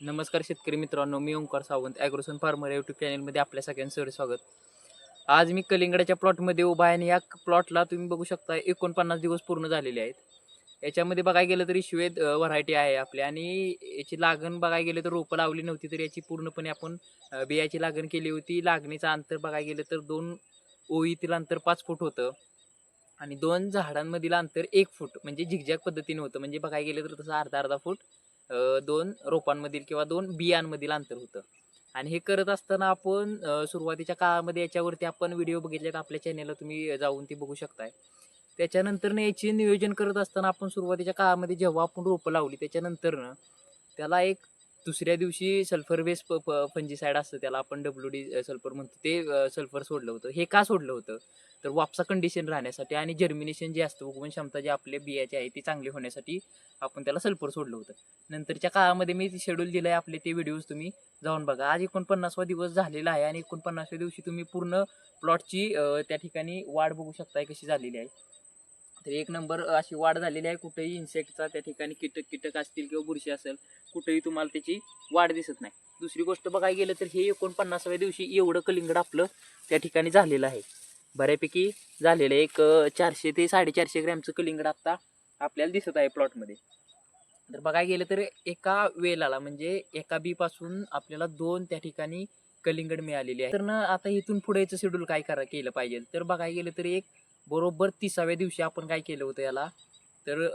नमस्कार शेतकरी मित्रांनो मी Omkar Sawant Agrosan farmer YouTube चॅनलमध्ये आपल्या सगळ्यांचं स्वागत. आज मी कलिंगडाच्या प्लॉटमध्ये उभा आहे आणि या प्लॉटला तुम्ही बघू शकता एकोणपन्नास दिवस पूर्ण झालेले आहेत. याच्यामध्ये बघायला गेलं तरी श्वेत व्हरायटी आहे आपली आणि याची लागण बघायला गेलं तर रोपं लावली नव्हती तर याची पूर्णपणे आपण बियाची लागण केली होती. लागणीचं अंतर बघायला गेलं तर दोन ओळीतील अंतर पाच फूट होतं आणि दोन झाडांमधील अंतर एक फूट म्हणजे झिगझॅग पद्धतीने होतं. म्हणजे बघायला गेलं तर तसं अर्धा अर्धा फूट दोन रोपांमधील किंवा दोन बियांमधील अंतर होतं. आणि हे करत असताना आपण सुरुवातीच्या काळामध्ये याच्यावरती आपण व्हिडिओ बघितलेत आपल्या चॅनेलला तुम्ही जाऊन ती बघू शकताय. त्याच्यानंतर याचे नियोजन करत असताना आपण सुरुवातीच्या काळामध्ये जेव्हा आपण रोपं लावली त्याच्यानंतर त्याला एक दुसऱ्या दिवशी सल्फर बेस प फंजीसाईड असतं त्याला आपण डब्ल्यू डी सल्फर म्हणतो ते सल्फर सोडलं होतं. हे का सोडलं होतं? तर वापसा कंडिशन राहण्यासाठी आणि जर्मिनेशन जे असतं उगवण क्षमता जे आपले बियाचे आहे ती चांगली होण्यासाठी आपण त्याला सल्फर सोडलं होतं. नंतरच्या काळामध्ये मी शेड्यूल दिलं आहे आपले ते व्हिडिओज तुम्ही जाऊन बघा. आज एकोणपन्नासवा दिवस झालेला आहे आणि एकोणपन्नासव्या दिवशी तुम्ही पूर्ण प्लॉटची त्या ठिकाणी वाढ बघू शकताय कशी झालेली आहे. तर एक नंबर अशी वाढ झालेली आहे. कुठेही इन्सेक्टचा त्या ठिकाणी कीटक कीटक असतील किंवा बुरशी असेल कुठेही तुम्हाला त्याची वाढ दिसत नाही. दुसरी गोष्ट बघायला गेलं तर हे एकोणपन्नासाव्या दिवशी एवढं कलिंगड आपलं त्या ठिकाणी झालेलं आहे. बऱ्यापैकी झालेलं आहे. एक चारशे ते साडेचारशे ग्रॅमचं कलिंगड आत्ता आपल्याला दिसत आहे प्लॉटमध्ये तर बघायला गेलं तर एका वेलाला म्हणजे एका बीपासून आपल्याला दोन त्या ठिकाणी कलिंगड मिळालेली आहे. तर ना आता इथून पुढेचं शेड्यूल काय करा केलं पाहिजे. तर बघायला गेलं तर एक बरोबर तिसाव्या दिवशी आपण काय केलं होतं याला? तर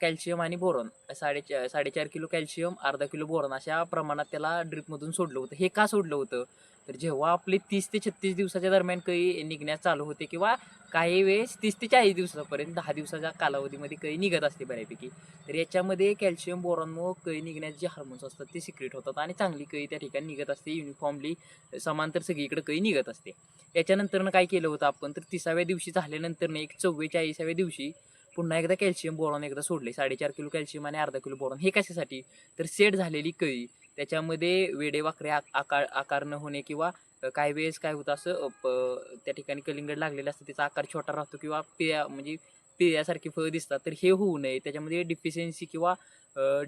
कॅल्शियम आणि बोरॉन. साडेचार साडेचार किलो कॅल्शियम अर्धा किलो बोरॉन अशा प्रमाणात त्याला ड्रिपमधून सोडलं होतं. हे का सोडलं होतं? तर जेव्हा आपले तीस ते छत्तीस दिवसाच्या दरम्यान काही निघण्यास चालू होते किंवा काही वेळेस तीस ते चाळीस दिवसापर्यंत दहा दिवसाच्या कालावधीमध्ये काही निघत असते बऱ्यापैकी. तर याच्यामध्ये कॅल्शियम बोरॉनमुळं कळी निघण्याचे जे हार्मोन्स असतात ते सिक्रेट होतात आणि चांगली कळी त्या ठिकाणी निघत असते. युनिफॉर्मली समांतर सगळीकडे कळी निघत असते. याच्यानंतरनं काय केलं होतं आपण तर तिसाव्या दिवशी झाल्यानंतरनं एक चव्वेचाळीसाव्या दिवशी पुन्हा एकदा कॅल्शियम बोरॉन एकदा सोडले साडेचार किलो कॅल्शियम आणि अर्धा किलो बोरॉन हे कशासाठी? तर सेट झालेली कळी त्याच्यामध्ये वेडे वाकरे आकार आकार न होणे किंवा काही वेळेस काय होतं असं त्या ठिकाणी कलिंगड लागलेलं असतं त्याचा आकार छोटा राहतो किंवा पिया म्हणजे पियासारखी फळं दिसतात तर हे होऊ नये. त्याच्यामध्ये डिफिशियन्सी किंवा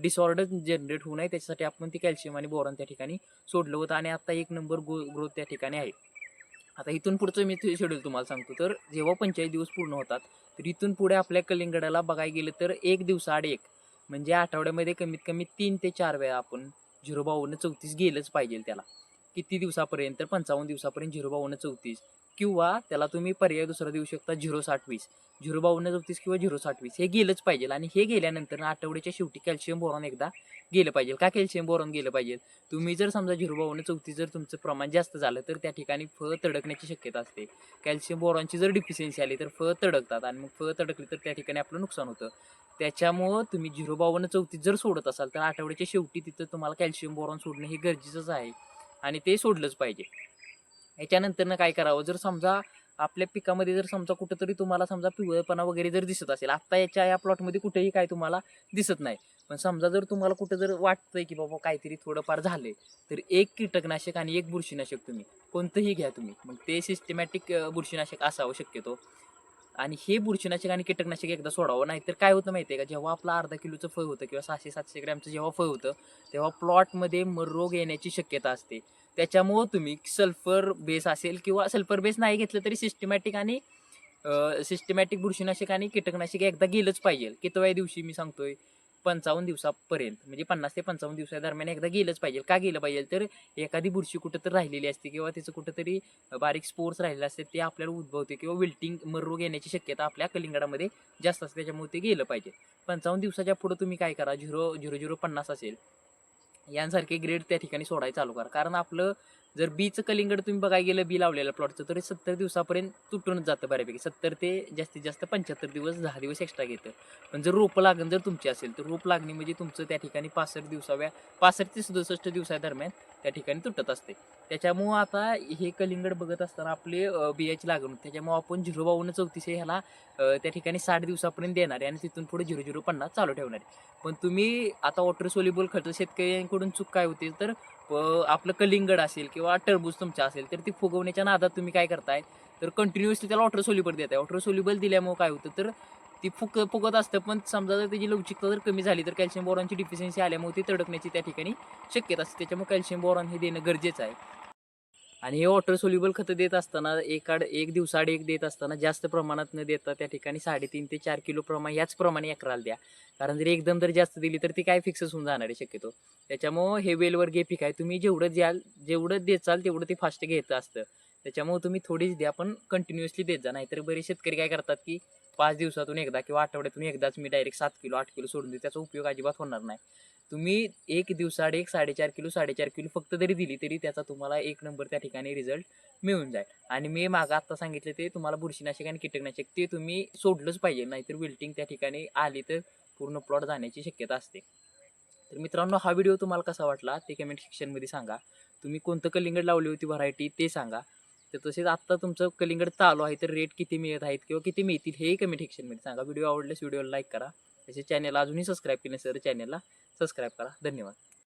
डिसऑर्डर जनरेट होऊ नये. त्याच्यासाठी आपण ते कॅल्शियम आणि बोरॉन त्या ठिकाणी सोडलं होतं. आणि आता एक नंबर गो ग्रोथ त्या ठिकाणी आहे. आता इथून पुढचं मी शेड्यूल तुम्हाला सांगतो. तर जेव्हा पंचेचाळीस दिवस पूर्ण होतात तर इथून पुढे आपल्या कलिंगडाला बघायला गेलं तर एक दिवसाआड एक. म्हणजे आठवड्यामध्ये कमीत कमी तीन ते चार वेळा आपण झिरो बावन्न चौतीस गेलंच पाहिजे त्याला. किती दिवसापर्यंत? तर पंचावन्न दिवसापर्यंत झिरो बावन्न चौतीस. किंवा त्याला तुम्ही पर्याय दुसरा देऊ शकता झिरो साठवीस. झिरो बावन्न चौतीस किंवा झिरो साठवीस हे गेलंच पाहिजे. आणि हे गेल्यानंतर आठवड्याच्या शेवटी कॅल्शियम बोरॉन एकदा गेलं पाहिजे. का कॅल्शियम बोरॉन गेलं पाहिजे? तुम्ही जर समजा झिरो बावन्न चौतीस जर तुमचं प्रमाण जास्त झालं तर त्या ठिकाणी फळ तडकण्याची शक्यता असते. कॅल्शियम बोरॉनची जर डिफिशियन्सी आली तर फळ तडकतात. आणि मग फळ तडकली तर त्या ठिकाणी आपलं नुकसान होतं. त्याच्यामुळं तुम्ही झिरो बावन्न चौतीस जर सोडत असाल तर आठवड्याच्या शेवटी तिथं तुम्हाला कॅल्शियम बोरॉन सोडणं हे गरजेचंच आहे. आणि ते सोडलंच पाहिजे. याच्यानंतरनं काय करावं? जर समजा आपल्या पिकामध्ये जर समजा कुठंतरी तुम्हाला समजा पिवळेपणा वगैरे जर दिसत असेल आता याच्या या प्लॉटमध्ये कुठेही काय तुम्हाला दिसत नाही. पण समजा जर तुम्हाला कुठं जर वाटतंय की बाबा काहीतरी थोडंफार झालंय तर एक कीटकनाशक आणि एक बुरशीनाशक तुम्ही कोणतंही घ्या तुम्ही. मग ते सिस्टमॅटिक बुरशीनाशक असावं शक्यतो. आणि हे बुरशीनाशक आणि कीटकनाशक एकदा सोडावं नाहीतर काय होतं माहिती आहे का? जेव्हा आपलं अर्धा किलोचं फळ होतं किंवा सहाशे सातशे ग्रॅमचं जेव्हा फळ होतं तेव्हा प्लॉटमध्ये रोग येण्याची शक्यता असते. त्याच्यामुळं तुम्ही सल्फर बेस असेल किंवा सल्फर बेस नाही घेतलं तरी सिस्टमॅटिक आणि सिस्टमॅटिक बुरशीनाशक आणि कीटकनाशक एकदा गेलंच पाहिजे. कितव्या दिवशी मी सांगतोय? पंचावन्न दिवसापर्यंत म्हणजे पन्नास ते पंचावन्न दिवसा दरम्यान एकदा गेलंच पाहिजे. का गेलं पाहिजे? तर एखादी बुरशी कुठं तर राहिलेली असते किंवा त्याचं कुठंतरी बारीक स्पोर्ट्स राहिलेले असते ते आपल्याला उद्भवते किंवा विल्टिंग मररोग येण्याची शक्यता आपल्या कलिंगडामध्ये जास्त असते त्याच्यामुळे ते गेलं पाहिजे. पंचावन्न दिवसाच्या पुढं तुम्ही काय करा? झिरो झिरो झिरो पन्नास असेल यांसारखे ग्रेड त्या ठिकाणी सोडायला चालू करा. कारण आपलं जर बीचं कलिंगड तुम्ही बघायला गेलं बी लावलेलं प्लॉटचं तर सत्तर दिवसापर्यंत तुटूनच जातं बऱ्यापैकी. सत्तर ते जास्तीत जास्त पंच्याहत्तर दिवस दहा दिवस एक्स्ट्रा घेतं. पण जर रोपं लागण जर तुमची असेल तर रोप लागणी म्हणजे तुमचं त्या ठिकाणी पासष्ट दिवसाव्या पासष्ट ते सदुसष्ट दिवसादरम्यान त्या ठिकाणी तुटत असते. त्याच्यामुळं आता हे कलिंगड बघत असताना आपले बियाची लागण त्याच्यामुळं आपण झिरो बावन्न चौतीस ह्याला त्या ठिकाणी साठ दिवसापर्यंत देणार आहे आणि तिथून पुढे झिरो झिरो पन्नास चालू ठेवणार आहे. पण तुम्ही आता वॉटर सोल्युबल खर्च शेतकऱ्यांकडून चूक काय होते? तर आपलं कलिंगड असेल किंवा टरबूज तुमचं असेल तर ती फुगवण्याच्या नादात तुम्ही काय करताय? तर कंटिन्युअसली त्याला वॉटर सोल्युबल आहे वॉटर सोल्युबल दिल्यामुळे काय होतं? तर ती फुक फुगत असतं. पण समजा जर त्याची लवचिकता जर कमी झाली तर कॅल्शियम बोरॉनची डिफिशियन्सी आल्यामुळे ती तडकण्याची त्या ठिकाणी शक्यता असते. त्याच्यामुळे कॅल्शियम बोरॉन हे देणं गरजेचं आहे. आणि हे वॉटर सोल्युबल खतं देत असताना एकाड एक दिवसाआड एक देत असताना जास्त प्रमाणात न देता त्या ठिकाणी साडेतीन ते चार किलो प्रमाण याच प्रमाणे अकराला द्या. कारण जर एकदम जर जास्त दिली तर ती काय फिक्सच होऊन जाणार आहे शक्यतो. त्याच्यामुळं हे वेलवर गेफिक पीक आहे तुम्ही जेवढं द्याल जेवढं देचाल तेवढं ते फास्ट घ्यायचं असतं. त्याच्यामुळे तुम्ही थोडीच द्या पण कंटिन्युअसली देत जा. नाहीतर बरेच शेतकरी काय करतात की पाच दिवसातून एकदा किंवा आठवड्यातून एकदाच मी डायरेक्ट सात किलो आठ किलो सोडून देऊ त्याचा उपयोग अजिबात होणार नाही. तुम्ही एक दिवसाआड एक साडेचार किलो साडेचार किलो फक्त जरी दिली तरी त्याचा तुम्हाला एक नंबर त्या ठिकाणी रिझल्ट मिळून जाईल. आणि मी मागं आत्ता सांगितलं ते तुम्हाला बुरशीनाशक आणि कीटकनाशक ते तुम्ही सोडलंच पाहिजे नाहीतर विल्टिंग त्या ठिकाणी आली तर पूर्ण प्लॉट जाण्याची शक्यता असते. तर मित्रांनो हा व्हिडिओ तुम्हाला कसा वाटला ते कमेंट सेक्शनमध्ये सांगा. तुम्ही कोणतं कलिंगड लावली होती व्हरायटी ते सांगा. तर तसेच आत्ता तुमचं कलिंगड चालू आहे तर रेट किती मिळत आहेत किंवा किती मिळतील हे कमेंट सेक्शनमध्ये सांगा. व्हिडिओ आवडल्यास व्हिडिओला लाईक करा. तसेच चॅनलला अजूनही सबस्क्राईब केलं सर चॅनलला सबस्क्राईब करा. धन्यवाद.